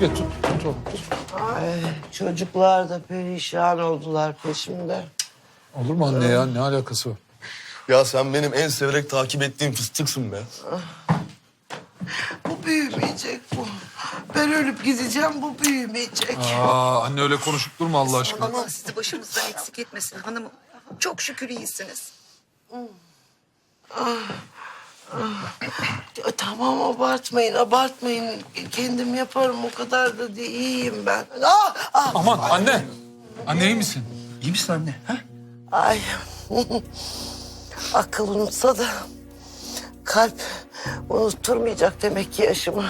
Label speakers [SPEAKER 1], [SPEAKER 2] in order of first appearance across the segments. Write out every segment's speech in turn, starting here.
[SPEAKER 1] gel tut. Tut oğlum tut.
[SPEAKER 2] Ay, çocuklar da perişan oldular peşimde.
[SPEAKER 1] Olur mu anne ya? Ne alakası var?
[SPEAKER 3] Ya sen benim en severek takip ettiğim fıstıksın be.
[SPEAKER 2] Bu büyümeyecek bu. Ben ölüp gideceğim bu büyümeyecek.
[SPEAKER 1] Aa anne öyle konuşup durma Allah aşkına.
[SPEAKER 4] Allah sizi başımızdan eksik etmesin hanımım. Çok şükür iyisiniz.
[SPEAKER 2] Ya, Tamam abartmayın abartmayın. Kendim yaparım o kadar da değil. iyiyim ben. Ah, ah.
[SPEAKER 1] Aman anne. Anne iyi misin?
[SPEAKER 3] İyi misin anne? Ha?
[SPEAKER 2] Ay. Akıl unutsa da kalp unutturmayacak demek ki yaşımı.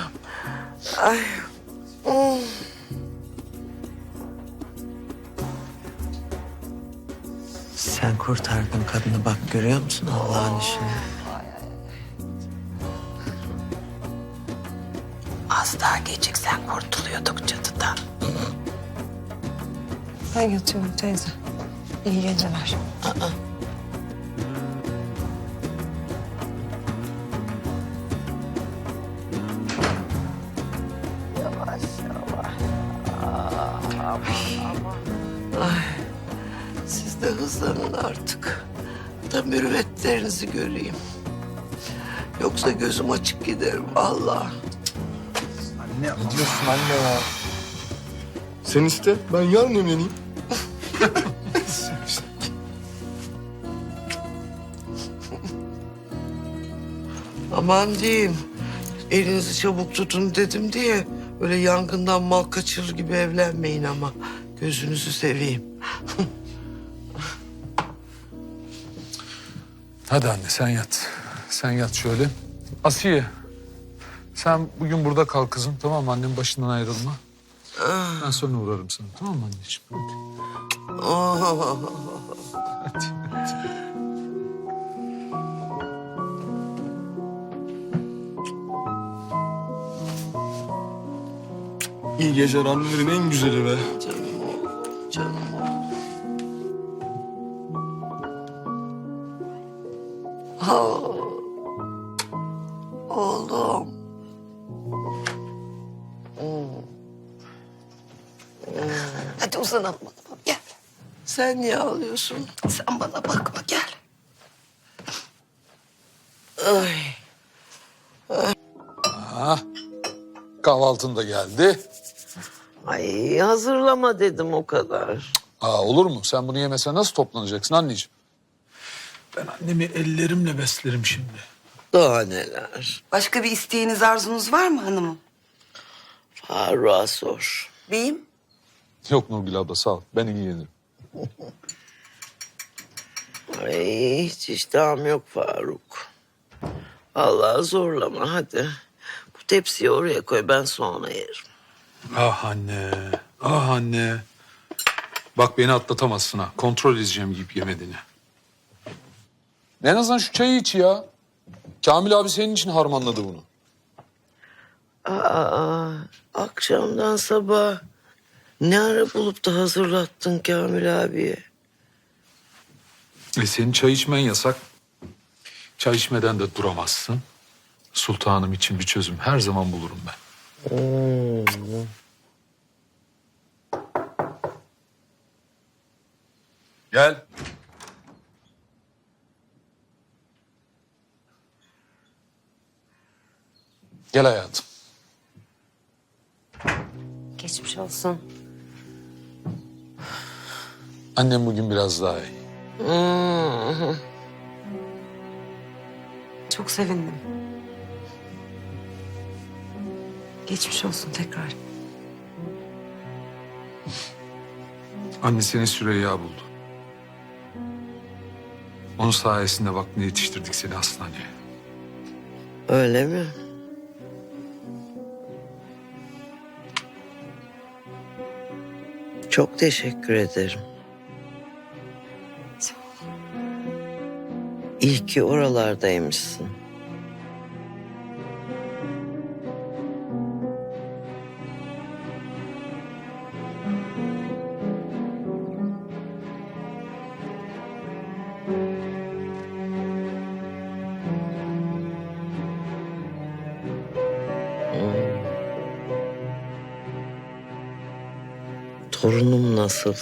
[SPEAKER 2] Ay. Hmm. Sen kurtardın kadını bak görüyor musun Allah'ın işini? Az daha geciksen kurtuluyorduk cadıdan.
[SPEAKER 5] Ben yatıyorum teyze. İyi geceler.
[SPEAKER 2] Yavaş yavaş. Ay, siz de hızlanın artık. Da mürüvvetlerinizi göreyim. Yoksa gözüm açık giderim Allah.
[SPEAKER 3] Ne diyorsun anne ya? Sen iste, ben yarın evleneyim.
[SPEAKER 2] Aman diyeyim. Elinizi çabuk tutun dedim diye öyle yangından mal kaçırır gibi evlenmeyin ama. Gözünüzü seveyim.
[SPEAKER 1] Hadi anne sen yat. Sen yat şöyle. Asiye. Sen bugün burada kal kızım tamam mı? Annemin başından ayrılma. Ben sonra uğrarım sana tamam mı anneciğim? Hadi.
[SPEAKER 2] Oh.
[SPEAKER 1] Hadi.
[SPEAKER 3] İyi geceler annelerin en güzeli be.
[SPEAKER 2] Canım oğlum, canım oğlum. Oğlum.
[SPEAKER 4] Uzanalım hanımım gel.
[SPEAKER 2] Sen niye ağlıyorsun?
[SPEAKER 4] Sen bana bakma gel.
[SPEAKER 2] Ay.
[SPEAKER 1] Ha. Kahvaltın da geldi.
[SPEAKER 2] Ay hazırlama dedim o kadar.
[SPEAKER 1] Aa, olur mu? Sen bunu yemesen nasıl toplanacaksın anneciğim? Ben annemi ellerimle beslerim şimdi.
[SPEAKER 2] Daha neler.
[SPEAKER 4] Başka bir isteğiniz arzunuz var mı hanımım?
[SPEAKER 2] Faruk'a sor.
[SPEAKER 4] Beyim?
[SPEAKER 1] Yok Nurgül abla sağ ol. Ben ilgilenirim.
[SPEAKER 2] Ay hiç iştahım yok Faruk. Allah zorlama hadi. Bu tepsiyi oraya koy ben sonra yerim.
[SPEAKER 1] Ah anne. Ah anne. Bak beni atlatamazsın ha. Kontrol edeceğim yiyip yemediğini. En azından şu çayı iç ya. Kamil abi senin için harmanladı bunu.
[SPEAKER 2] Aa, akşamdan sabah ne ara bulup da hazırlattın Kamil abiye?
[SPEAKER 1] E senin çay içmen yasak. Çay içmeden de duramazsın. Sultanım için bir çözüm her zaman bulurum ben.
[SPEAKER 3] Gel.
[SPEAKER 1] Gel hayatım.
[SPEAKER 5] Geçmiş olsun.
[SPEAKER 1] Annem bugün biraz daha iyi.
[SPEAKER 5] Çok sevindim. Geçmiş olsun tekrar.
[SPEAKER 1] Anne seni Süreyya buldu. Onun sayesinde vaktinde yetiştirdik seni hastaneye.
[SPEAKER 2] Öyle mi? Çok teşekkür ederim. İyi ki oralardaymışsın. Hmm. Torunum nasıl?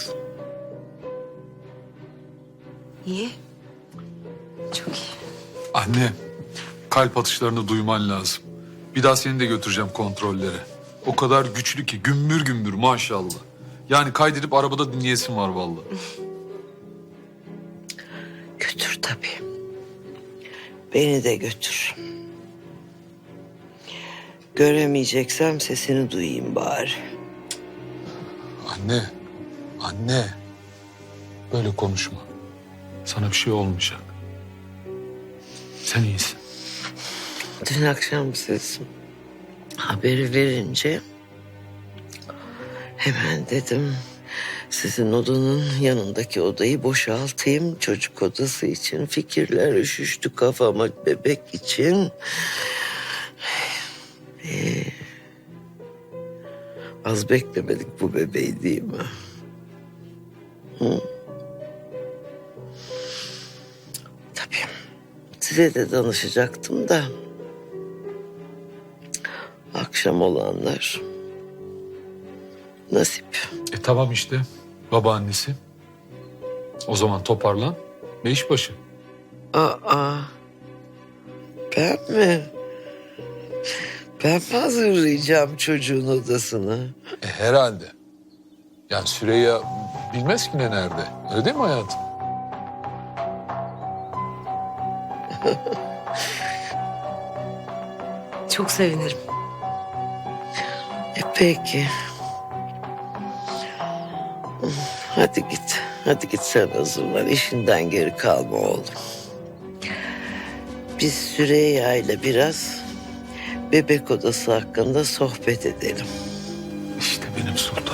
[SPEAKER 1] Anne, kalp atışlarını duyman lazım. Bir daha seni de götüreceğim kontrollere. O kadar güçlü ki gümbür gümbür maşallah. Yani kaydedip arabada dinleyesin var vallahi.
[SPEAKER 2] Götür tabii. Beni de götür. Göremeyeceksem sesini duyayım bari.
[SPEAKER 1] Anne, anne. Böyle konuşma. Sana bir şey olmayacak. Sen iyisin.
[SPEAKER 2] Dün akşam siz haberi verince hemen dedim sizin odanın yanındaki odayı boşaltayım çocuk odası için fikirler üşüştü kafama bebek için. Ee, az beklemedik bu bebeği değil mi? Hı? Size de danışacaktım da akşam olanlar nasip.
[SPEAKER 1] E tamam işte. Babaannesi. O zaman toparlan ve iş başı.
[SPEAKER 2] Aa, ben mi? Ben mi hazırlayacağım çocuğun odasını?
[SPEAKER 1] E herhalde. Yani Süreyya bilmez ki ne nerede. Öyle değil mi hayatım?
[SPEAKER 5] Çok sevinirim.
[SPEAKER 2] E peki. Hadi git. Hadi git sen hazırlan. İşinden geri kalma oğlum. Biz Süreyya ile biraz bebek odası hakkında sohbet edelim.
[SPEAKER 1] İşte benim sultanım.